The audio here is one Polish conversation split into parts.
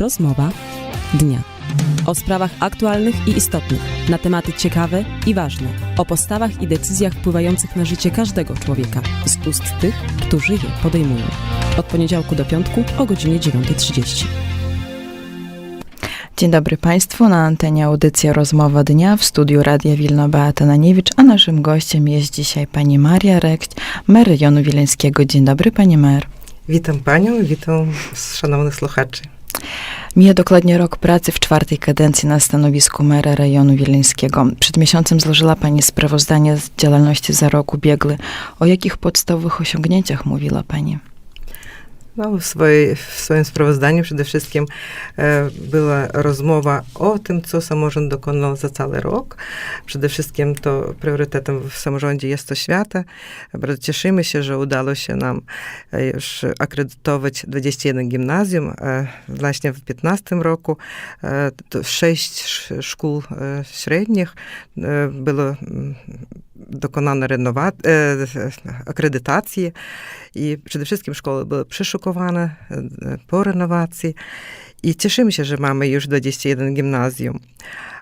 Rozmowa dnia. O sprawach aktualnych i istotnych, na tematy ciekawe i ważne, o postawach i decyzjach wpływających na życie każdego człowieka z ust tych, którzy je podejmują. Od poniedziałku do piątku o godzinie 9.30. Dzień dobry Państwu, na antenie audycja Rozmowa Dnia w studiu Radia Wilno Beata Naniewicz, a naszym gościem jest dzisiaj pani Maria Rekść, mer rejonu wileńskiego. Dzień dobry Pani mer. Witam Panią, witam szanownych słuchaczy. Mija dokładnie rok pracy w czwartej kadencji na stanowisku mera rejonu wileńskiego. Przed miesiącem złożyła Pani sprawozdanie z działalności za rok ubiegły. O jakich podstawowych osiągnięciach mówiła Pani? No, w, swojej, w swoim sprawozdaniu przede wszystkim e, była rozmowa o tym, co samorząd dokonał za cały rok. Przede wszystkim to priorytetem w samorządzie jest oświata. Bardzo cieszymy się, że udało się nam e, już akredytować 21 gimnazjum. E, właśnie w 2015 roku e, to 6 sz- szkół e, średnich e, było dokonane renowa- e, akredytacji i przede wszystkim szkoły były przeszukowane e, po renowacji i cieszymy się, że mamy już 21 gimnazjum.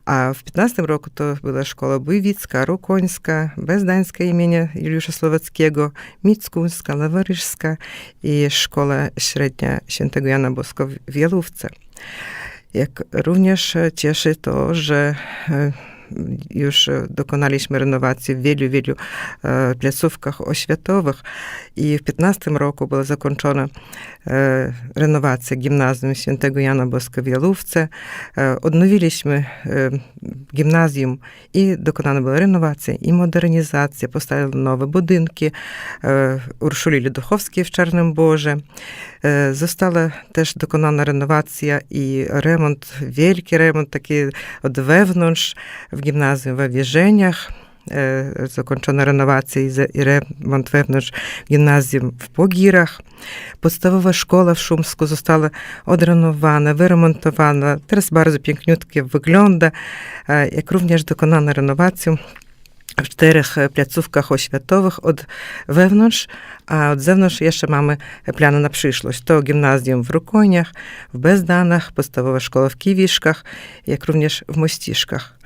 A w 15 roku to była szkoła Bujwicka, Rukońska, Bezdańska imienia Juliusza Słowackiego, Mickuńska, Lawaryżska i szkoła średnia Świętego Jana Bosko w Wielówce. Jak również e, cieszy to, że e, już e, dokonaliśmy renowacji w wielu, wielu e, placówkach oświatowych i w 15 roku była zakończona e, renowacja gimnazjum Świętego Jana Boska w Jalówce. E, odnowiliśmy e, gimnazjum i dokonana była renowacja i modernizacja, powstały nowe budynki e, Urszuli Ludochowskiej w Czarnym Boże. E, Została też dokonana renowacja i remont, wielki remont taki od wewnątrz w gimnazjum we Wierzeniach. E, Zakończona renowacja i remont wewnątrz gimnazjum w Pogirach. Podstawowa szkoła w Szumsku została odrenowana, wyremontowana. Teraz bardzo piękniutkie wygląda, e, jak również dokonana renowacja w czterech placówkach oświatowych od wewnątrz, a od zewnątrz jeszcze mamy plany na przyszłość. To gimnazjum w Rukoniach, w Bezdanach, podstawowa szkoła w Kiwiszkach, jak również w Mościszkach.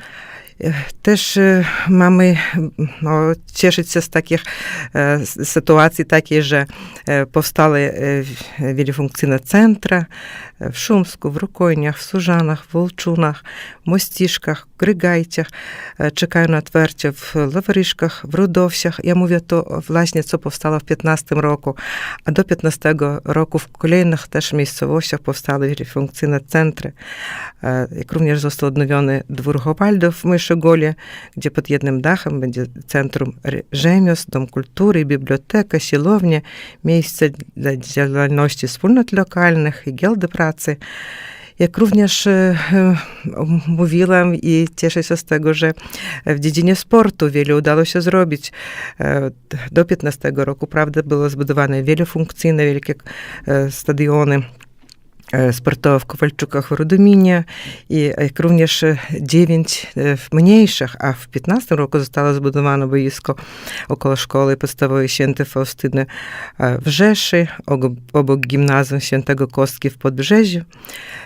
E, Też e, mamy no, cieszyć się z takich e, s- sytuacji takiej, że e, powstały e, wielofunkcyjne centra e, w Szumsku, w Rukojniach, w Służanach, w Wolczunach, w Mościszkach, w Grygajciach. E, Czekają na otwarcie w Lawaryszkach, w Rudowsiach. Ja mówię to właśnie, co powstało w 15 roku, a do 15 roku w kolejnych też miejscowościach powstały wielofunkcyjne centry. E, Jak również został odnowiony dwór Hopaldów w Myszygole, gdzie pod jednym dachem będzie Centrum Rzemiosł, Dom Kultury, Biblioteka, siłownia, miejsce dla działalności wspólnot lokalnych i giełdy pracy. Jak również e, e, mówiłam i cieszę się z tego, że w dziedzinie sportu wiele udało się zrobić. E, Do 15 roku, prawda, było zbudowane wielofunkcyjne wielkie stadiony e, sportowe w Kowalczukach w Rudominie i jak również e, dziewięć e, mniejszych, a w 15 roku zostało zbudowane boisko około szkoły podstawowej Świętej Faustyny e, w Rzeszy, obok- gimnazjum Świętego Kostki w Podbrzeziu.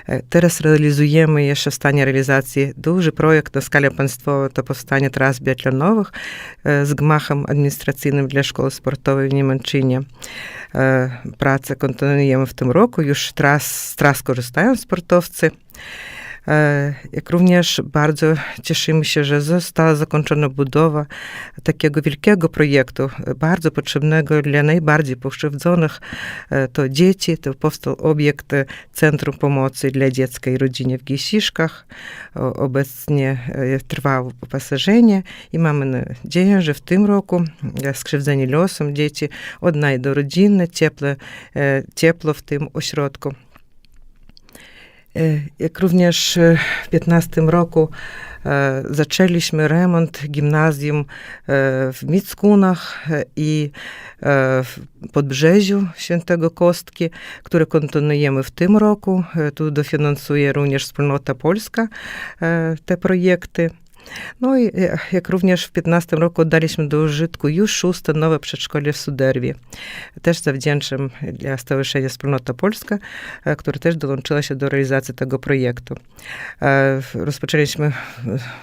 E, Teraz realizujemy jeszcze w stanie realizacji duży projekt na skalę państwową, to powstanie tras biatlonowych e, z gmachem administracyjnym dla szkoły sportowej w Niemęczynie. E, Pracę kontynuujemy w tym roku, już tras, tras korzystają sportowcy. E, Jak również bardzo cieszymy się, że została zakończona budowa takiego wielkiego projektu, bardzo potrzebnego dla najbardziej pokrzywdzonych. E, To dzieci, to powstał obiekt e, Centrum Pomocy dla Dziecka i Rodziny w Giesiszkach. Obecnie e, trwa uposażenie i mamy nadzieję, że w tym roku skrzywdzeni losem dzieci odnajdą rodzinę, cieple, e, ciepło w tym ośrodku. E, Jak również e, w 15 roku e, zaczęliśmy remont gimnazjum w Mickunach i w Podbrzeziu Świętego Kostki, które kontynuujemy w tym roku. Tu dofinansuje również wspólnota polska te projekty. No i e, jak również w 15 roku oddaliśmy do użytku już szóste nowe przedszkole w Suderwie. Też zawdzięczam dla Stowarzyszenia Wspólnota Polska, e, które też dołączyło się do realizacji tego projektu. E, Rozpoczęliśmy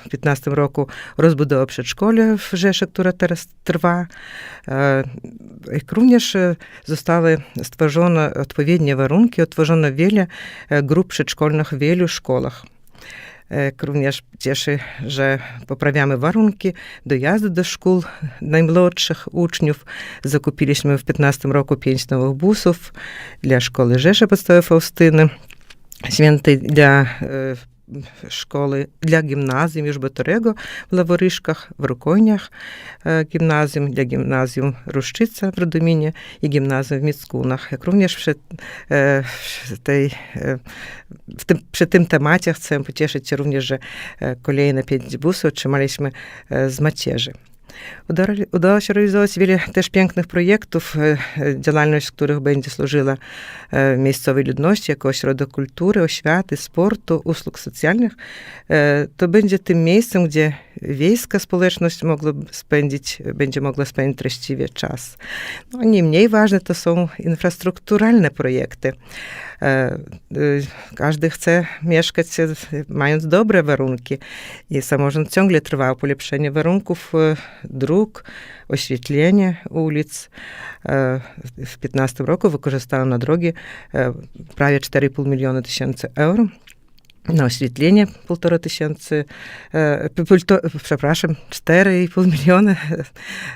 w 15 roku rozbudowę przedszkola w Rzeszy, która teraz trwa. Jak również zostały stworzone odpowiednie warunki, otworzono wiele grup przedszkolnych w wielu szkołach. Jak również cieszy, że poprawiamy warunki dojazdu do szkół najmłodszych uczniów. Zakupiliśmy w 15 roku pięć nowych busów dla szkoły Rzeszy Podstawowej Faustyny, świętej dla e, szkoły, dla gimnazjum już Batorego w Laworyszkach, w Rukojniach e, gimnazjum, dla gimnazjum Ruszczyca w Radominie i gimnazjum w Mickunach. Jak również przy, e, przy tej, e, w tym, przy tym temacie chcę pocieszyć się również, że e, kolejne pięć busów otrzymaliśmy e, z macierzy. Udało, się realizować wiele też pięknych projektów, e, e, działalność których będzie służyła e, miejscowej ludności jako ośrodek kultury, oświaty, sportu, usług socjalnych. E, To będzie tym miejscem, gdzie wiejska społeczność mogła spędzić, będzie mogła spędzić treściwie czas. No, nie mniej ważne to są infrastrukturalne projekty. E, y, Każdy chce mieszkać e, mając dobre warunki i samorząd ciągle trwał polepszenie warunków e, dróg, oświetlenie ulic. W 15 roku wykorzystano na drogi prawie 4,5 miliona tysięcy euro. Oświetlenie półtora tysięcy, e, pu- pulto, przepraszam, 4,5 miliona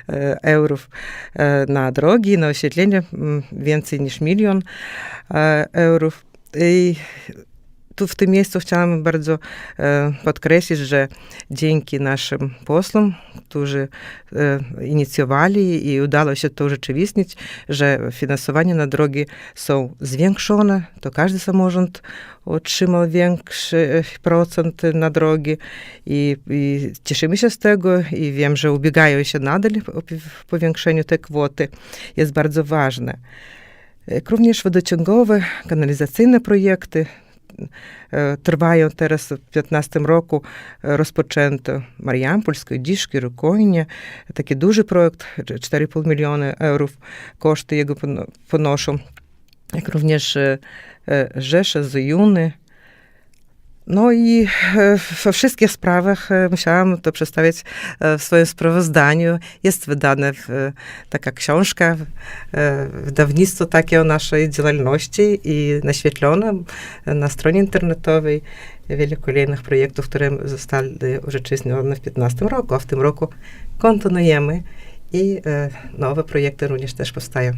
e, eurów e, na drogi, na oświetlenie mm, więcej niż milion e, eurów. I tu w tym miejscu chciałam bardzo e, podkreślić, że dzięki naszym posłom, którzy e, inicjowali i udało się to urzeczywistnić, że finansowanie na drogi są zwiększone, to każdy samorząd otrzymał większy procent na drogi i, i cieszymy się z tego i wiem, że ubiegają się nadal w powiększeniu tej kwoty. Jest bardzo ważne. Jak również wodociągowe, kanalizacyjne projekty e, E, trwają teraz w 15 roku e, rozpoczęto Mariampolskie, Dziszki, Rukojnie. Taki duży projekt, 4,5 miliony euro koszty jego ponoszą. Jak również e, Rzesze, Zujuny, no i e, we wszystkich sprawach e, musiałam to przedstawić e, w swoim sprawozdaniu. Jest wydana taka książka, wydawnictwo takie o naszej działalności i naświetlone na stronie internetowej wiele kolejnych projektów, które zostały urzeczywistnione w 2015 roku, a w tym roku kontynuujemy i e, nowe projekty również też powstają.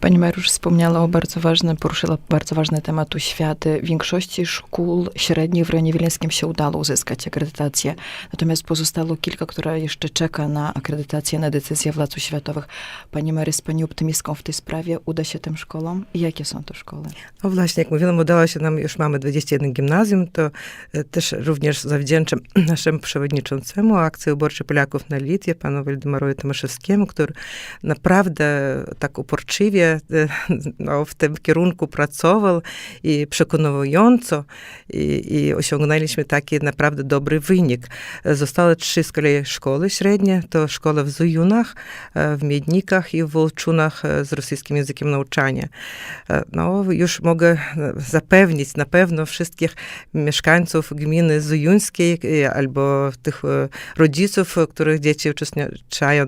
Pani Mariusz wspomniała o bardzo ważnym, poruszyła bardzo ważny temat oświaty. W większości szkół średnich w rejonie wileńskim się udało uzyskać akredytację, natomiast pozostało kilka, które jeszcze czeka na akredytację, na decyzję władz oświatowych. Pani Mary, z Pani optymistką w tej sprawie uda się tym szkołom? I jakie są to szkoły? No właśnie, jak mówiłam, udało się nam, już mamy 21 gimnazjum, to e, też również zawdzięczam naszemu przewodniczącemu akcji Uborczy Polaków na Litwie, panu Waldemarowi Tomaszewskiemu, który naprawdę tak uporczywie no, w tym kierunku pracował i przekonująco i, i osiągnęliśmy taki naprawdę dobry wynik. Zostały trzy z kolei szkoły średnie, to szkoła w Zujunach, e, w Miednikach i w Wolczunach e, z rosyjskim językiem nauczania. E, No, już mogę zapewnić na pewno wszystkich mieszkańców gminy Zujuńskiej albo tych rodziców, których dzieci uczestniczyją,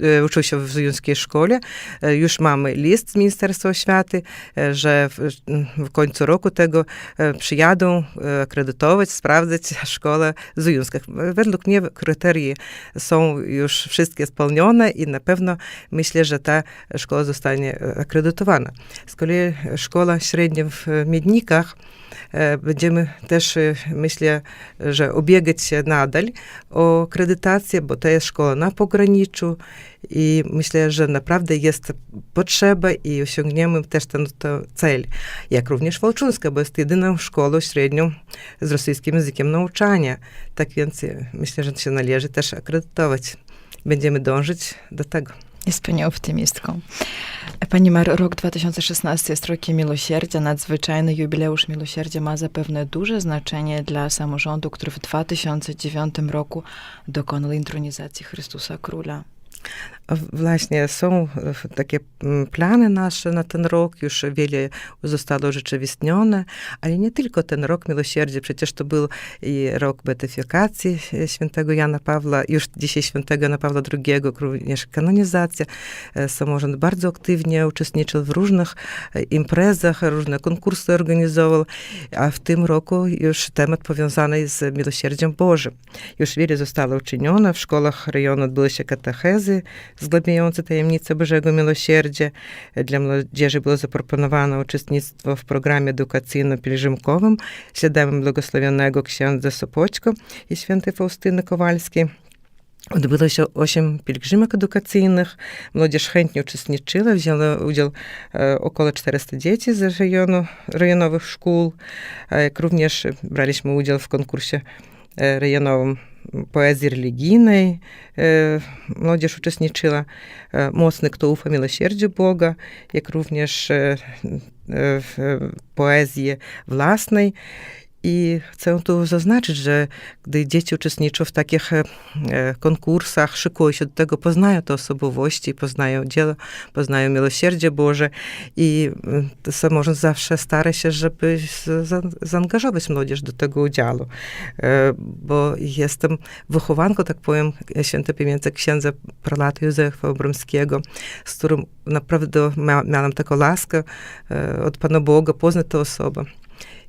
e, uczą się w Zujuńskiej szkole. E, Już mamy list z Ministerstwa Oświaty, e, że w, w końcu roku tego przyjadą akredytować, sprawdzać szkołę Zujuńską. Według mnie kryteria są już wszystkie spełnione i na pewno myślę, że ta szkoła zostanie akredytowana. Z kolei szkoła średnia w Miednikach będziemy też, e, myślę, że ubiegać się nadal o akredytację, bo to jest szkoła na pograniczu i myślę, że naprawdę jest potrzeba i osiągniemy też ten to cel. Jak również Wolczunska, bo jest jedyną szkołą średnią z rosyjskim językiem nauczania. Tak więc e, myślę, że się należy też akredytować. Będziemy dążyć do tego. Jest pani optymistką. Pani Mar, rok 2016 jest rokiem miłosierdzia. Nadzwyczajny jubileusz miłosierdzia ma zapewne duże znaczenie dla samorządu, który w 2009 roku dokonał intronizacji Chrystusa Króla. Właśnie są e, takie mm, plany nasze na ten rok, już wiele zostało urzeczywistnione, ale nie tylko ten rok miłosierdzia, przecież to był i rok beatyfikacji świętego Jana Pawła, już dzisiaj świętego Jana Pawła II, również kanonizacja. E, Samorząd bardzo aktywnie uczestniczył w różnych e, imprezach, różne konkursy organizował, a w tym roku już temat powiązany z miłosierdziem Bożym. Już wiele zostało uczynione, w szkołach rejonu odbyły się katechezy, zgłębiające tajemnicę Bożego Miłosierdzia. Dla młodzieży było zaproponowane uczestnictwo w programie edukacyjno-pielgrzymkowym śladami błogosławionego księdza Sopoćko i świętej Faustyny Kowalskiej. Odbyło się osiem pielgrzymek edukacyjnych. Młodzież chętnie uczestniczyła, wzięło udział e, około 400 dzieci z rejonu, rejonowych szkół. E, również braliśmy udział w konkursie e, rejonowym poezji religijnej. E, Młodzież uczestniczyła. E, Mocny, kto ufa miłosierdziu Boga, jak również e, e, w poezji własnej. I chcę tu zaznaczyć, że gdy dzieci uczestniczą w takich e, konkursach, szykują się do tego, poznają te osobowości, poznają dzieło, poznają miłosierdzie Boże i to samorząd zawsze stara się, żeby zaangażować młodzież do tego udziału. E, Bo jestem wychowanką, tak powiem, świętej pamięci księdza prelata Józefa Obromskiego, z którym naprawdę mia- miałam taką laskę e, od Pana Boga poznać tę osobę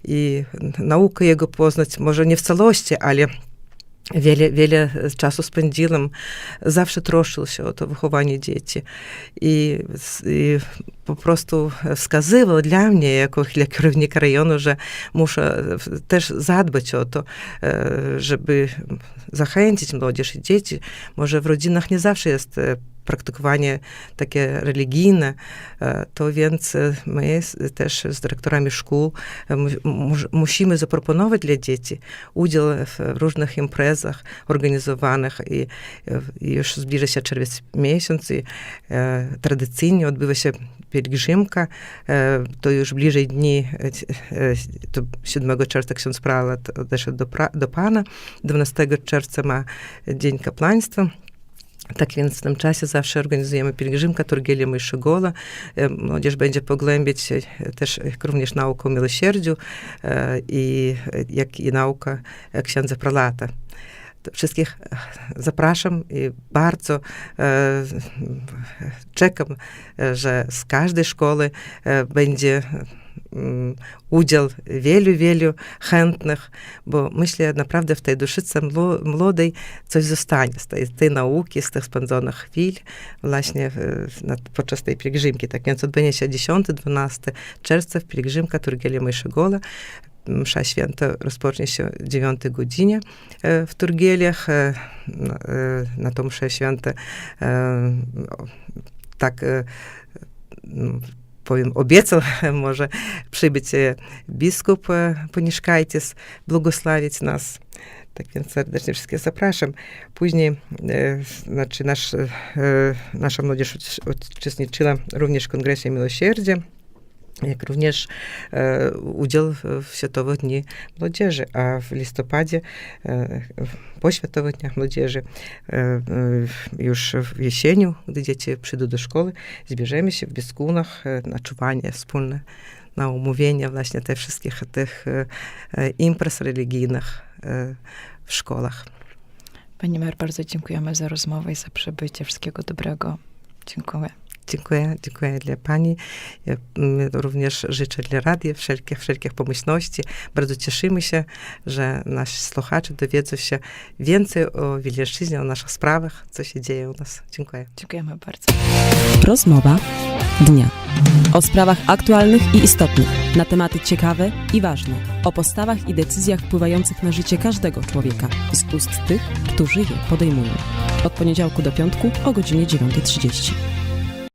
i naukę jego poznać, może nie w całości, ale wiele, wiele czasu spędziłam. Zawsze troszczył się o to wychowanie dzieci. I po prostu wskazywał dla mnie, jako dla kierownika rejonu, że muszę też zadbać o to, e, żeby zachęcić młodzież i dzieci. Może w rodzinach nie zawsze jest e, praktykowanie takie religijne, e, to więc e, my też z dyrektorami szkół e, mu- mu- musimy zaproponować dla dzieci udział w różnych imprezach organizowanych i, już zbliża się czerwiec miesiąc i tradycyjnie odbywa się pielgrzymka, to już bliżej dni, to 7 czerwca ksiądz pralat odeszedł do, pra, do Pana, 12 czerwca ma Dzień Kapłaństwa, tak więc w tym czasie zawsze organizujemy pielgrzymkę Turgielia Myszgola. E, Młodzież będzie pogłębiać też również naukę o miłosierdziu i jak i naukę księdza prelata. Wszystkich zapraszam i bardzo e, czekam, że z każdej szkoły e, będzie udział wielu, wielu chętnych, bo myślę, naprawdę w tej duszyce mło- młodej coś zostanie z tej, tej nauki, z tych spędzonych chwil właśnie na, podczas tej pielgrzymki. Tak więc odbędzie się 10-12 czerwca w pielgrzymka Turgelia Mojszygola. Msza święta rozpocznie się o 9 godzinie w Turgieliach. E, Na, na tą mszę tak powiem, obiecał może przybyć e, biskup e, Poniszkajtis, błogosławić nas. Tak więc serdecznie wszystkich zapraszam. Później e, znaczy nasz, e, nasza młodzież ucz- uczestniczyła również w Kongresie Miłosierdzia, jak również e, udział w- Światowych Dni Młodzieży, a w listopadzie, e, po Światowych Dniach Młodzieży, e, już w jesieniu, gdy dzieci przyjdą do szkoły, zbierzemy się w Biskунach e, na czuwanie wspólne, na umówienie właśnie tych wszystkich tych imprez religijnych w szkołach. Pani Mar, bardzo dziękujemy za rozmowę i za przybycie. Wszystkiego dobrego. Dziękuję. Dziękuję, dziękuję dla Pani. Ja mm, również życzę dla radia wszelkich, wszelkich pomyślności. Bardzo cieszymy się, że nasi słuchacze dowiedzą się więcej o Wileńszczyźnie, o naszych sprawach, co się dzieje u nas. Dziękuję. Dziękujemy bardzo. Rozmowa dnia. O sprawach aktualnych i istotnych, na tematy ciekawe i ważne, o postawach i decyzjach wpływających na życie każdego człowieka z ust tych, którzy je podejmują. Od poniedziałku do piątku o godzinie 9.30.